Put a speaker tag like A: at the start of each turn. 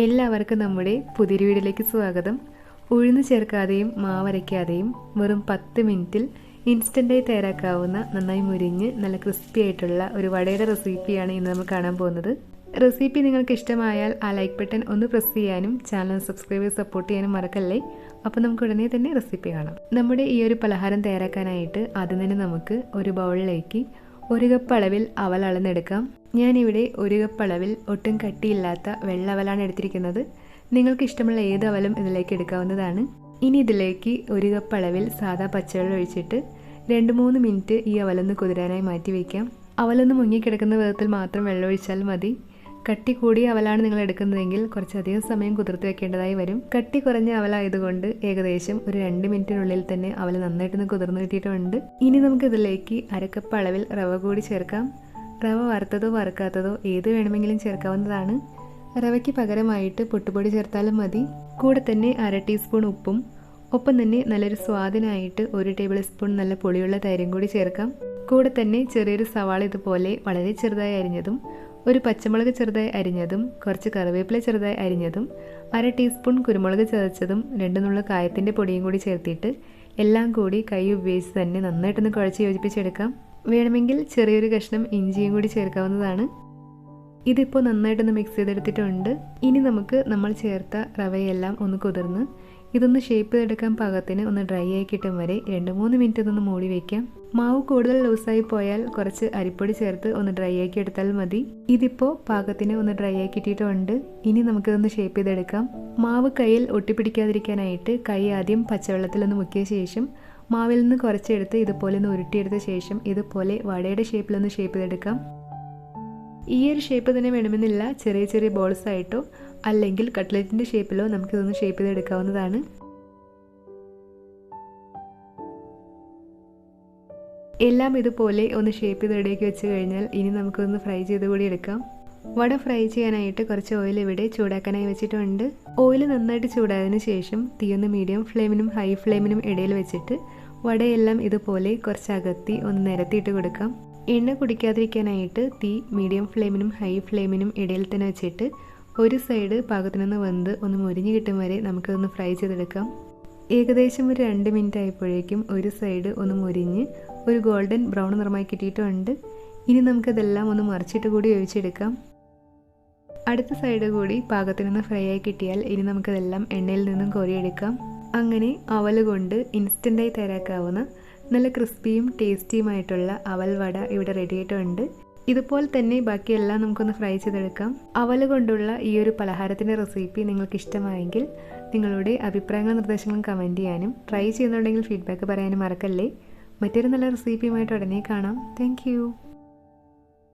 A: എല്ലാവർക്കും നമ്മുടെ പുതിയൊരു വീഡിയോയിലേക്ക് സ്വാഗതം. ഉഴുന്ന് ചേർക്കാതെയും മാവരയ്ക്കാതെയും വെറും പത്ത് മിനിറ്റിൽ ഇൻസ്റ്റന്റായി തയ്യാറാക്കാവുന്ന നന്നായി മുരിഞ്ഞ് നല്ല ക്രിസ്പി ആയിട്ടുള്ള ഒരു വടയുടെ റെസിപ്പിയാണ് ഇന്ന് നമ്മൾ കാണാൻ പോകുന്നത്. റെസിപ്പി നിങ്ങൾക്ക് ഇഷ്ടമായാൽ ആ ലൈക്ക് ബട്ടൺ ഒന്ന് പ്രസ് ചെയ്യാനും ചാനൽ സബ്സ്ക്രൈബ് സപ്പോർട്ട് ചെയ്യാനും മറക്കല്ലേ? അപ്പോൾ നമുക്ക് ഉടനെ തന്നെ റെസിപ്പി കാണാം. നമ്മുടെ ഈ ഒരു പലഹാരം തയ്യാറാക്കാനായിട്ട് ആദ്യം തന്നെ നമുക്ക് ഒരു ബൗളിലേക്ക് ഒരു കപ്പ് അളവിൽ അവൽ അളന്നെടുക്കാം. ഞാനിവിടെ ഒരു കപ്പ് അളവിൽ ഒട്ടും കട്ടിയില്ലാത്ത വെള്ള അവലാണ് എടുത്തിരിക്കുന്നത്. നിങ്ങൾക്ക് ഇഷ്ടമുള്ള ഏത് അവലും ഇതിലേക്ക് എടുക്കാവുന്നതാണ്. ഇനി ഇതിലേക്ക് ഒരു കപ്പ് അളവിൽ സാദാ പച്ചവെള്ളം ഒഴിച്ചിട്ട് രണ്ട് മൂന്ന് മിനിറ്റ് ഈ അവലൊന്ന് കുതിരാനായി മാറ്റി വയ്ക്കാം അവലൊന്ന് മുങ്ങിക്കിടക്കുന്ന വിധത്തിൽ മാത്രം വെള്ളം ഒഴിച്ചാൽ മതി. കട്ടി കൂടിയ അവലാണ് നിങ്ങൾ എടുക്കുന്നതെങ്കിൽ കുറച്ചധികം സമയം കുതിർത്ത് വെക്കേണ്ടതായി വരും. കട്ടി കുറഞ്ഞ അവലായതുകൊണ്ട് ഏകദേശം ഒരു രണ്ട് മിനിറ്റിനുള്ളിൽ തന്നെ അവൽ നന്നായിട്ടൊന്ന് കുതിർന്ന് കിട്ടിയിട്ടുണ്ട്. ഇനി നമുക്ക് ഇതിലേക്ക് അരക്കപ്പ് അളവിൽ റവ കൂടി ചേർക്കാം. റവ വറുത്തതോ വറുക്കാത്തതോ ഏത് വേണമെങ്കിലും ചേർക്കാവുന്നതാണ്. റവയ്ക്ക് പകരമായിട്ട് പൊട്ടുപൊടി ചേർത്താലും മതി. കൂടെ തന്നെ അര ടീസ്പൂൺ ഉപ്പും ഒപ്പം തന്നെ നല്ലൊരു സ്വാദിനായിട്ട് ഒരു ടേബിൾ സ്പൂൺ നല്ല പൊളിയുള്ള തൈരും കൂടി ചേർക്കാം. കൂടെ തന്നെ ചെറിയൊരു സവാള ഇതുപോലെ വളരെ ചെറുതായി അരിഞ്ഞതും ഒരു പച്ചമുളക് ചെറുതായി അരിഞ്ഞതും കുറച്ച് കറിവേപ്പില ചെറുതായി അരിഞ്ഞതും അര ടീസ്പൂൺ കുരുമുളക് ചതച്ചതും രണ്ട് നുള്ള കായത്തിന്റെ പൊടിയും കൂടി ചേർത്തിട്ട് എല്ലാം കൂടി കൈ ഉപയോഗിച്ച് തന്നെ നന്നായിട്ടൊന്ന് കുഴച്ച് യോജിപ്പിച്ചെടുക്കാം. വേണമെങ്കിൽ ചെറിയൊരു കഷ്ണം ഇഞ്ചിയും കൂടി ചേർക്കാവുന്നതാണ്. ഇതിപ്പോൾ നന്നായിട്ടൊന്ന് മിക്സ് ചെയ്തെടുത്തിട്ടുണ്ട്. ഇനി നമുക്ക് നമ്മൾ ചേർത്ത റവയെല്ലാം ഒന്ന് കുതിർന്ന് ഇതൊന്ന് ഷേപ്പ് ചെയ്തെടുക്കാൻ പാകത്തിന് ഒന്ന് ഡ്രൈ ആയി കിട്ടും വരെ രണ്ട് മൂന്ന് മിനിറ്റ് ഇതൊന്ന് മൂടി വയ്ക്കാം മാവ് കൂടുതൽ ലൂസായി പോയാൽ കുറച്ച് അരിപ്പൊടി ചേർത്ത് ഒന്ന് ഡ്രൈ ആക്കി എടുത്താൽ മതി. ഇതിപ്പോൾ പാകത്തിന് ഒന്ന് ഡ്രൈ ആക്കി ഇട്ടിട്ടുണ്ട് ഇനി നമുക്കിതൊന്ന് ഷേപ്പ് ചെയ്തെടുക്കാം. മാവ് കയ്യിൽ ഒട്ടിപ്പിടിക്കാതിരിക്കാനായിട്ട് കൈ ആദ്യം പച്ചവെള്ളത്തിലൊന്ന് മുക്കിയ ശേഷം മാവിൽ നിന്ന് കുറച്ചെടുത്ത് ഇതുപോലെ ഒന്ന് ഉരുട്ടിയെടുത്ത ശേഷം ഇതുപോലെ വടയുടെ ഷേപ്പിലൊന്ന് ഷേപ്പ് ചെയ്തെടുക്കാം. ഈ ഒരു ഷേപ്പ് തന്നെ വേണമെന്നില്ല. ചെറിയ ചെറിയ ബോൾസ് ആയിട്ടോ അല്ലെങ്കിൽ കട്ട്ലറ്റിന്റെ ഷേപ്പിലോ നമുക്കിതൊന്ന് ഷേപ്പ് ചെയ്തെടുക്കാവുന്നതാണ്. എല്ലാം ഇതുപോലെ ഒന്ന് ഷേപ്പ് ചെയ്ത് റെഡിയാക്കി വെച്ച് കഴിഞ്ഞാൽ ഇനി നമുക്കൊന്ന് ഫ്രൈ ചെയ്ത് കൂടി എടുക്കാം. വട ഫ്രൈ ചെയ്യാനായിട്ട് കുറച്ച് ഓയിൽ ഇവിടെ ചൂടാക്കാനായി വെച്ചിട്ടുണ്ട്. ഓയിൽ നന്നായിട്ട് ചൂടായതിന് ശേഷം തീയൊന്ന് മീഡിയം ഫ്ലെയിമിനും ഹൈ ഫ്ലെയിമിനും ഇടയിൽ വെച്ചിട്ട് വടയെല്ലാം ഇതുപോലെ കുറച്ച് അകത്തി ഒന്ന് നിരത്തിയിട്ട് കൊടുക്കാം. എണ്ണ കുടിക്കാതിരിക്കാനായിട്ട് തീ മീഡിയം ഫ്ലെയിമിനും ഹൈ ഫ്ലെയിമിനും ഇടയിൽ തന്നെ വെച്ചിട്ട് ഒരു സൈഡ് പാകത്തിനൊന്ന് വെന്ത് ഒന്ന് മുരിഞ്ഞ് കിട്ടും വരെ നമുക്കതൊന്ന് ഫ്രൈ ചെയ്തെടുക്കാം. ഏകദേശം ഒരു രണ്ട് മിനിറ്റ് ആയപ്പോഴേക്കും ഒരു സൈഡ് ഒന്ന് മുരിഞ്ഞ് ഒരു ഗോൾഡൻ ബ്രൗൺ നിറമായി കിട്ടിയിട്ടുണ്ട്. ഇനി നമുക്കതെല്ലാം ഒന്ന് മറിച്ചിട്ട് കൂടി ഒഴിച്ചെടുക്കാം. അടുത്ത സൈഡ് കൂടി പാകത്തിനൊന്ന് ഫ്രൈ ആയി കിട്ടിയാൽ ഇനി നമുക്കതെല്ലാം എണ്ണയിൽ നിന്നും കോരിയെടുക്കാം. അങ്ങനെ അവൽ കൊണ്ട് ഇൻസ്റ്റന്റായി തയ്യാറാക്കാവുന്ന നല്ല ക്രിസ്പിയും ടേസ്റ്റിയുമായിട്ടുള്ള അവൽ വട ഇവിടെ റെഡി ആയിട്ടുണ്ട്. ഇതുപോലെ തന്നെ ബാക്കിയെല്ലാം നമുക്കൊന്ന് ഫ്രൈ ചെയ്തെടുക്കാം. അവൽ കൊണ്ടുള്ള ഈ ഒരു പലഹാരത്തിന്റെ റെസിപ്പി നിങ്ങൾക്ക് ഇഷ്ടമായെങ്കിൽ നിങ്ങളുടെ അഭിപ്രായങ്ങളും നിർദ്ദേശങ്ങളും കമന്റ് ചെയ്യാനും ട്രൈ ചെയ്യുന്നുണ്ടെങ്കിൽ ഫീഡ്ബാക്ക് പറയാനും മറക്കല്ലേ? മറ്റൊരു നല്ല റെസിപ്പിയുമായിട്ട് ഉടനെ കാണാം. താങ്ക്